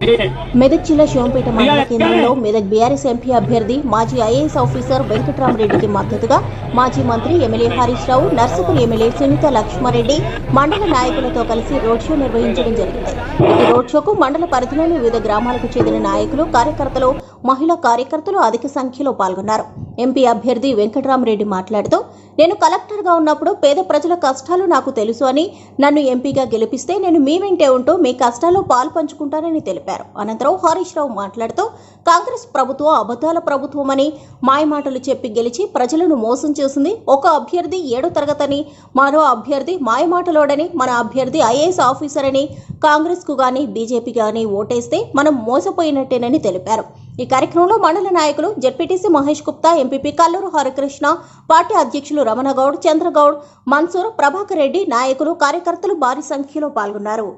మెదక్ జిల్లా శివంపేట మండల కేంద్రంలో మెదక్ బీఆర్ఎస్ ఎంపీ అభ్యర్థి మాజీ ఐఏఎస్ ఆఫీసర్ వెంకట్రామరెడ్డికి మద్దతుగా మాజీ మంత్రి ఎమ్మెల్యే హరీష్ రావు నర్సపూర్ ఎమ్మెల్యే సునీత లక్ష్మారెడ్డి మండల నాయకులతో కలిసి రోడ్ షో నిర్వహించడం జరిగింది. ఈ రోడ్ షోకు మండల పరిధిలోని వివిధ గ్రామాలకు చెందిన నాయకులు కార్యకర్తలు మహిళా కార్యకర్తలు అధిక సంఖ్యలో పాల్గొన్నారు. ఎంపీ అభ్యర్థి వెంకట్రామరెడ్డి మాట్లాడుతూ నేను కలెక్టర్గా ఉన్నప్పుడు పేద ప్రజల కష్టాలు నాకు తెలుసు అని నన్ను ఎంపీగా గెలిపిస్తే నేను మీ వెంటే ఉంటూ మీ కష్టాల్లో పాలు పంచుకుంటానని తెలిపారు. అనంతరం హరీష్ రావు మాట్లాడుతూ కాంగ్రెస్ ప్రభుత్వం అబద్ధాల ప్రభుత్వమని మాయమాటలు చెప్పి గెలిచి ప్రజలను మోసం చేసింది ఒక అభ్యర్థి ఏడో తరగతని మరో అభ్యర్థి మాయమాటలోడని మన అభ్యర్థి ఐఏఎస్ ఆఫీసర్ అని కాంగ్రెస్కు కానీ బీజేపీ కానీ ఓటేస్తే మనం మోసపోయినట్టేనని తెలిపారు. ఈ కార్యక్రమంలో మండల నాయకులు ZPTC Mahesh Gupta MPP Kalluru Harikrishna party అధ్యక్షులు రమణగౌడ్ చంద్రగౌడ్ మన్సూర్ ప్రభాకర్ రెడ్డి నాయకులు కార్యకర్తలు భారీ సంఖ్యలో పాల్గొన్నారు.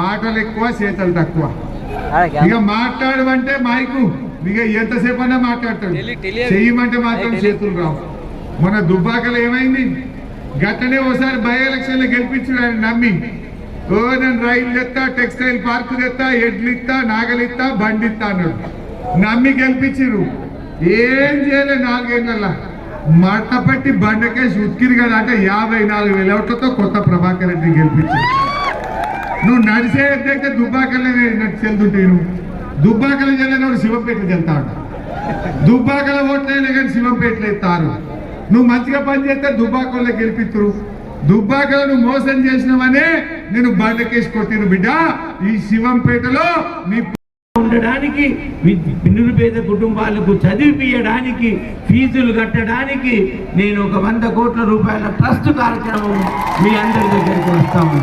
మాటలు ఎక్కువ చేతలు తక్కువ. ఇక మాట్లాడమంటే మైకు. ఇక ఎంతసేపు అన్నా మాట్లాడతాడు. చెయ్యమంటే మాత్రం చేతులు రావు. మన దుబ్బాకలు ఏమైంది? గతనే ఒకసారి బై ఎలక్షన్లు గెలిపించాడు నమ్మి. ఓ నేను రైలు టెక్స్టైల్ పార్క్ తెస్తా ఎడ్లు ఇస్తా నాగలు అన్నాడు. నమ్మి గెలిపించిర్రు. ఏం చేయలే నాలుగేళ్ళ మట్ట పట్టి బండకేసి ఉతికిరు కదా అంటే యాభై నాలుగు వేల ఓట్లతో కొత్త ప్రభాకర్ రెడ్డిని గెలిపించారు నువ్వు నడిచే ఎద్దైతే దుబ్బాకలే చెల్తుంటే నువ్వు దుబ్బాకల చెల్లెనోడు శివపేట వెళ్తాడు దుబ్బాకల ఓట్లైనా కానీ శివంపేటలు ఎత్తారు. నువ్వు మంచిగా పని చేస్తే దుబ్బాకల్లో గెలిపించరు దుబ్బాకలను నువ్వు మోసం చేసినవనే నేను బండకేసి కొట్టిన బిడ్డ. ఈ శివంపేటలో నీ ఉండడానికి నిరుపేద కుటుంబాలకు చదివిపియడానికి ఫీజులు కట్టడానికి నేను ఒక వంద కోట్ల రూపాయల ట్రస్ట్ కార్యక్రమం మీ అందరి దగ్గరికి వస్తాము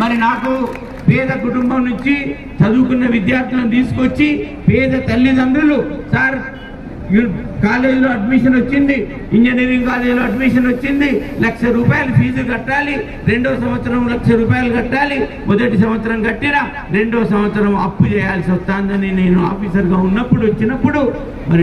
మరి నాకు పేద కుటుంబం నుంచి చదువుకున్న విద్యార్థులను తీసుకొచ్చి పేద తల్లిదండ్రులు సార్ కాలేజీలో అడ్మిషన్ వచ్చింది. ఇంజనీరింగ్ కాలేజీలో అడ్మిషన్ వచ్చింది. లక్ష రూపాయలు ఫీజు కట్టాలి. రెండో సంవత్సరం లక్ష రూపాయలు కట్టాలి. మొదటి సంవత్సరం కట్టినా రెండో సంవత్సరం అప్పు చేయాల్సి వస్తుందని నేను ఆఫీసర్గా ఉన్నప్పుడు వచ్చినప్పుడు మరి